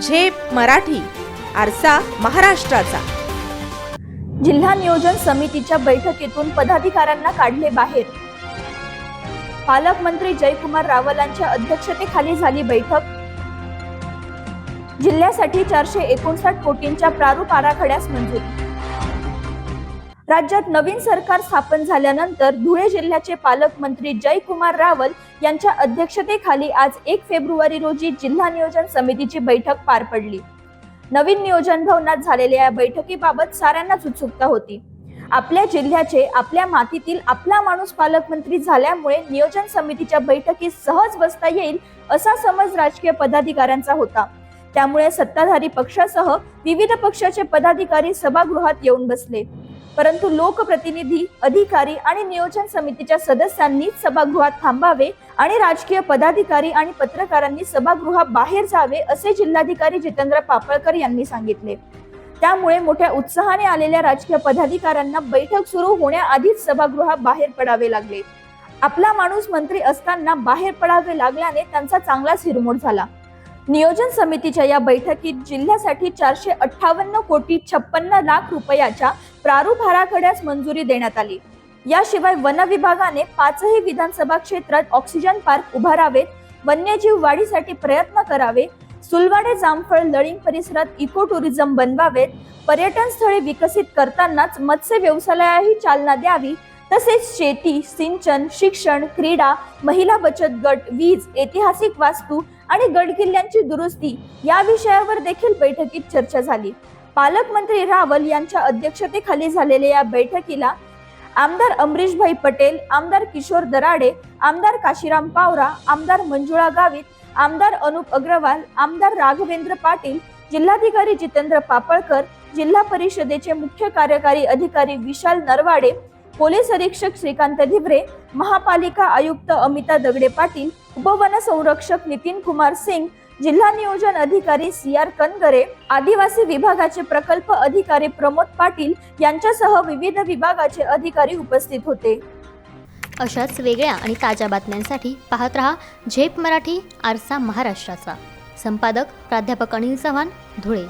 झेप मराठी आरसा महाराष्ट्राचा. जिल्हा नियोजन समितीच्या बैठकीतून पदाधिकाऱ्यांना काढले बाहेर. पालकमंत्री जयकुमार रावलांच्या अध्यक्षतेखाली झाली बैठक. जिल्ह्यासाठी चारशे एकोणसाठ कोटींच्या प्रारूप आराखड्यास मंजुरी. राज्यात नवीन सरकार स्थापन झाल्यानंतर धुळे जिल्ह्याचे पालकमंत्री जयकुमार रावल यांच्या अध्यक्षतेखाली आज एक फेब्रुवारी रोजी जिल्हा नियोजन समितीची बैठक पार पडली. नवीन नियोजन भवनात झालेल्या या बैठकीबाबत साऱ्यांनाच उत्सुकता होती. आपल्या जिल्ह्याचे आपल्या मातीतील आपला माणूस पालकमंत्री झाल्यामुळे नियोजन समितीच्या बैठकीत सहज बसता येईल असा समज राजकीय पदाधिकाऱ्यांचा होता. त्यामुळे सत्ताधारी पक्षासह विविध पक्षाचे पदाधिकारी सभागृहात येऊन बसले. परंतु लोकप्रतिनिधी अधिकारी आणि नियोजन समितीच्या सदस्यांनी सभागृहात थांबावे आणि राजकीय पदाधिकारी आणि पत्रकारांनी सभागृहाबाहेर जावे असे जिल्हाधिकारी जितेंद्र पापळकर यांनी सांगितले. त्यामुळे मोठ्या उत्साहाने आलेल्या राजकीय पदाधिकाऱ्यांना बैठक सुरू होण्याआधीच सभागृहाबाहेर पडावे लागले. आपला माणूस मंत्री असताना बाहेर पडावे लागल्याने त्यांचा चांगलाच हिरमोड झाला. नियोजन समितीच्या या बैठकीत जिल्ह्यासाठी चारशे अठ्ठावन्न कोटी छप्पन्न लाख रुपयाच्या प्रारूप आराखड्यास मंजुरी देण्यात आली. याशिवाय वन विभागाने पाचही विधानसभा क्षेत्रात ऑक्सिजन पार्क उभारावेत वन्यजीव वाढीसाठी प्रयत्न करावे सुलवाडे जामफळ लळिंग परिसरात इको टुरिझम बनवावेत पर्यटन स्थळे विकसित करतानाच मत्स्य व्यवसायालाही चालना द्यावी तसेच शेती सिंचन शिक्षण क्रीडा महिला बचत गट वीज ऐतिहासिक वास्तू आणि गडकिल्ल्यांची दुरुस्ती या विषयावर देखील बैठकीत चर्चा झाली. पालकमंत्री रावल यांच्या अध्यक्षतेखाली झालेल्या या बैठकीला आमदार अमरीशभाई पटेल आमदार किशोर दराडे आमदार काशीराम पावरा आमदार मंजुळा गावित आमदार अनुप अग्रवाल आमदार राघवेंद्र पाटील जिल्हाधिकारी जितेंद्र पापळकर जिल्हा परिषदेचे मुख्य कार्यकारी अधिकारी विशाल नरवाडे पोलीस अधीक्षक श्रीकांत धिब्रे महापालिका आयुक्त अमिता दगडे पाटील उपवन संरक्षक नितीन कुमार सिंग जिल्हा नियोजन अधिकारी सी आर कनगरे आदिवासी विभागाचे प्रकल्प अधिकारी प्रमोद पाटील यांच्यासह विविध विभागाचे अधिकारी उपस्थित होते. अशाच वेगळ्या आणि ताज्या बातम्यांसाठी पाहत रहा झेप मराठी आरसा महाराष्ट्राचा. संपादक प्राध्यापक अनिल चव्हाण धुळे.